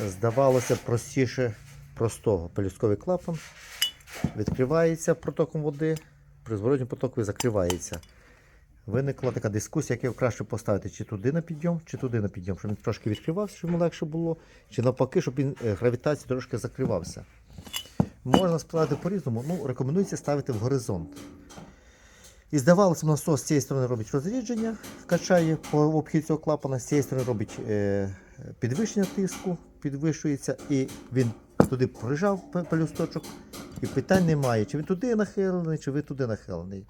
здавалося простіше простого. Пелюстковий клапан відкривається протоком води, при зворотньому потоку закривається. Виникла така дискусія, як його краще поставити, чи туди на підйом, чи туди на підйом, щоб він трошки відкривався, щоб йому легше було, чи навпаки, щоб він е, гравітацію трошки закривався. Можна складати по-різному, ну, рекомендується ставити в горизонт. І здавалося, насос з цієї сторони робить розрідження, качає по обхід цього клапана, з цієї сторони робить е, підвищення тиску, підвищується, і він туди прижав пелюсточок, і питань немає, чи він туди нахилений, чи ви туди нахилений.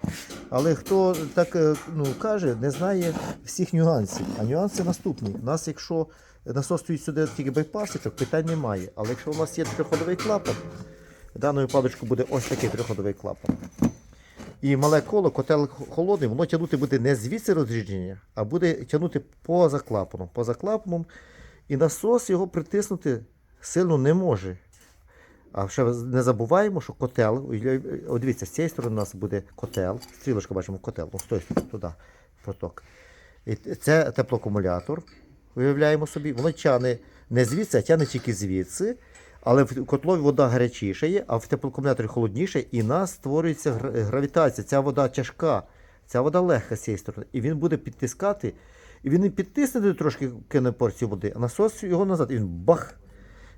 Але хто так е, ну, каже, не знає всіх нюансів. А нюанси наступні. У нас, якщо насос стоїть сюди тільки байпасичок, питань немає. Але якщо у нас є триходовий клапан, в даному випадку буде ось такий триходовий клапан. І мале коло, котел холодний, воно тягнути буде не звідси розрідження, а буде тягнути поза клапаном. Поза клапаном. І насос його притиснути сильно не може. А ще не забуваємо, що котел, дивіться, з цієї сторони у нас буде котел, стрілочка бачимо котел, ну, з туди, проток. І це теплоакумулятор, уявляємо собі, воно тягне не звідси, а тягне тільки звідси. Але в котлові вода гарячіша є, а в теплоакумуляторі холодніше, і нас створюється гравітація. Ця вода тяжка, ця вода легка з цієї сторони. І він буде підтискати, і він підтисне трошки кине порцію води, а насос його назад, і він бах.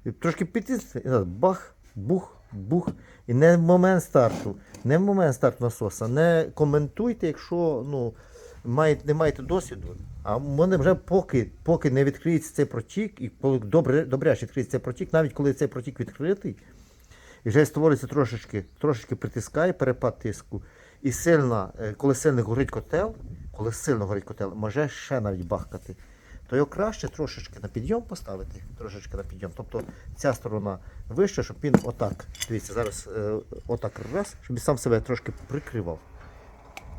І трошки підтисне, і назад бах, бух, бух. І не в момент старту, не в момент старту насоса. Не коментуйте, якщо ну, маєте, не маєте досвіду. А в мене вже поки, поки не відкриється цей протік, і коли добре, добряче відкриється цей протік, навіть коли цей протік відкритий, і вже створюється трошечки, трошечки притискає перепад тиску. І сильно, е, коли сильно горить котел, коли сильно горить котел, може ще навіть бахкати. То його краще трошечки на підйом поставити, трошечки на підйом. Тобто ця сторона вища, щоб він отак. Дивіться, зараз е, отак раз, щоб він сам себе трошки прикривав.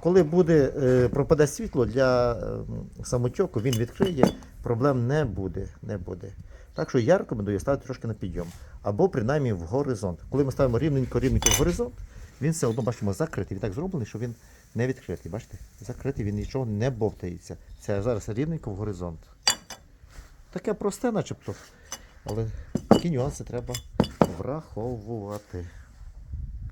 Коли буде, е, пропаде світло для е, самотьоку, він відкриє, проблем не буде. не буде. Так що я рекомендую ставити трошки на підйом. Або принаймні в горизонт. Коли ми ставимо рівненько рівненько в горизонт, він все одно бачимо закритий. Він так зроблений, що він не відкритий. Бачите? Закритий, він нічого не бовтається. Це зараз рівненько в горизонт. Таке просте, начебто. Але такі нюанси треба враховувати.